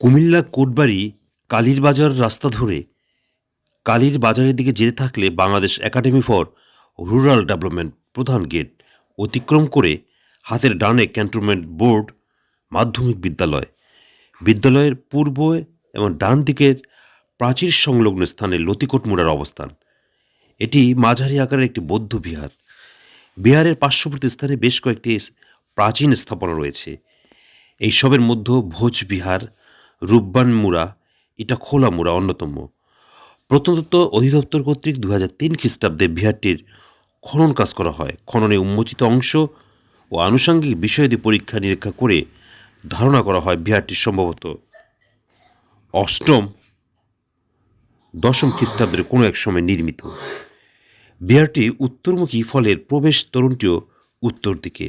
কুমিল্লা কোটবাড়ি কালীর বাজার রাস্তা ধরে কালীর বাজারের দিকে যেতে থাকলে Bangladesh Academy for Rural Development প্রধান গেট অতিক্রম করে হাতের ডানে ক্যান্টনমেন্ট বোর্ড মাধ্যমিক বিদ্যালয়। বিদ্যালয়ের পূর্ব এবং ডান দিকের প্রাচীর সংলগ্ন স্থানে লতিকোট মুড়ার অবস্থান। এটি মাঝারি আকারের একটি বৌদ্ধ বিহার। বিহারের পার্শ্ববর্তী স্থানে বেশ কয়েকটি প্রাচীন স্থাপনা রয়েছে। এইসবের মধ্যে ভোজবিহার রূপবান মুড়া এটা খোলা মুড়া অন্যতম। প্রত্নতত্ত্ব অধিদপ্তর কর্তৃক দু হাজার তিন খ্রিস্টাব্দে বিহারটির খনন কাজ করা হয়। খননে উন্মোচিত অংশ ও আনুষঙ্গিক বিষয়াদি পরীক্ষা নিরীক্ষা করে ধারণা করা হয় বিহারটির সম্ভবত অষ্টম, দশম খ্রিস্টাব্দের কোনো এক সময় নির্মিত। বিহারটি উত্তরমুখী ফলের প্রবেশ তরুণটিও উত্তর দিকে।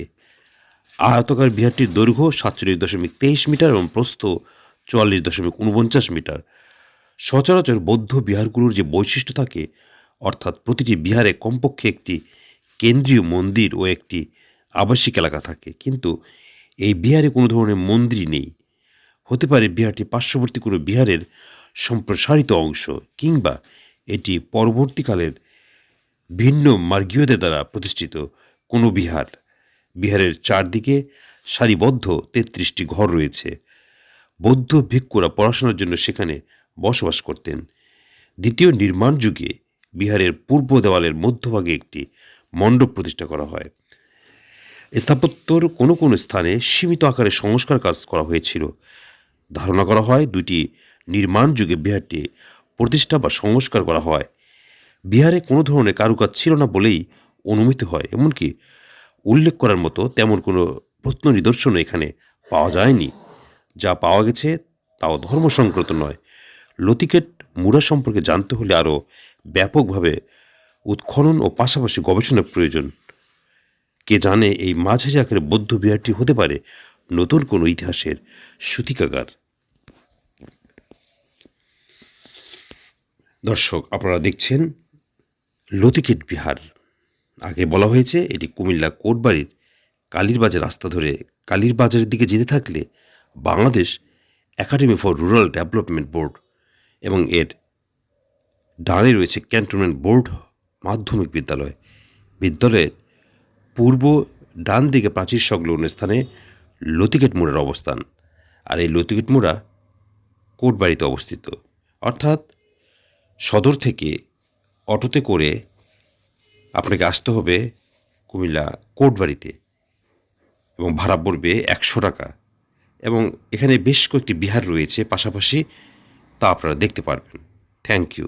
আয়তকার বিহারটির দৈর্ঘ্য সাতচল্লিশ দশমিক তেইশ মিটার এবং প্রস্থ চুয়াল্লিশ দশমিক উনপঞ্চাশ মিটার। সচরাচর বৌদ্ধ বিহারগুলোর যে বৈশিষ্ট্য থাকে, অর্থাৎ প্রতিটি বিহারে কমপক্ষে একটি কেন্দ্রীয় মন্দির ও একটি আবাসিক এলাকা থাকে, কিন্তু এই বিহারে কোনো ধরনের মন্দির নেই। হতে পারে বিহারটি পার্শ্ববর্তী কোনো বিহারের সম্প্রসারিত অংশ, কিংবা এটি পরবর্তীকালের ভিন্ন মার্গীয়দের দ্বারা প্রতিষ্ঠিত কোনো বিহার। বিহারের চারদিকে সারিবদ্ধ তেত্রিশটি ঘর রয়েছে। বৌদ্ধ ভিক্ষুরা পড়াশোনার জন্য সেখানে বসবাস করতেন। দ্বিতীয় নির্মাণ যুগে বিহারের পূর্ব দেওয়ালের মধ্যভাগে একটি মণ্ডপ প্রতিষ্ঠা করা হয়। স্থাপত্যর কোনো কোনো স্থানে সীমিত আকারে সংস্কার কাজ করা হয়েছিল। ধারণা করা হয় দুটি নির্মাণ যুগে বিহারটি প্রতিষ্ঠা বা সংস্কার করা হয়। বিহারে কোনো ধরনের কারুকাজ ছিল না বলেই অনুমিত হয়, এমনকি উল্লেখ করার মতো তেমন কোনো প্রত্ন নিদর্শন এখানে পাওয়া যায়নি। যা পাওয়া গেছে তাও ধর্মসংক্রান্ত নয়। লতিকেট মুড়া সম্পর্কে জানতে হলে আরও ব্যাপকভাবে উৎখনন ও পাশাপাশি গবেষণার প্রয়োজন। কে জানে এই মাঝে আকারের বৌদ্ধ বিহারটি হতে পারে নতুন কোনো ইতিহাসের সূতিকাগার। দর্শক, আপনারা দেখছেন লতিকেট বিহার। আগে বলা হয়েছে এটি কুমিল্লা কোটবাড়ির কালীরবাজার রাস্তা ধরে কালীরবাজারের দিকে যেতে থাকলে Bangladesh Academy for Rural Development board এবং এর ডানে রয়েছে ক্যান্টনমেন্ট বোর্ড মাধ্যমিক বিদ্যালয়। বিদ্যালয়ের পূর্ব ডান দিকে প্রাচীর সংলগ্ন স্থানে লতিকেট মোড়ার অবস্থান। আর এই লতিকেট মোড়া কোটবাড়িতে অবস্থিত। অর্থাৎ সদর থেকে অটোতে করে আপনাকে আসতে হবে কুমিল্লা কোটবাড়িতে এবং ভাড়া পড়বে একশো টাকা। এবং এখানে বেশ কয়েকটি বিহার রয়েছে পাশাপাশি তা আপনারা দেখতে পারবেন। Thank you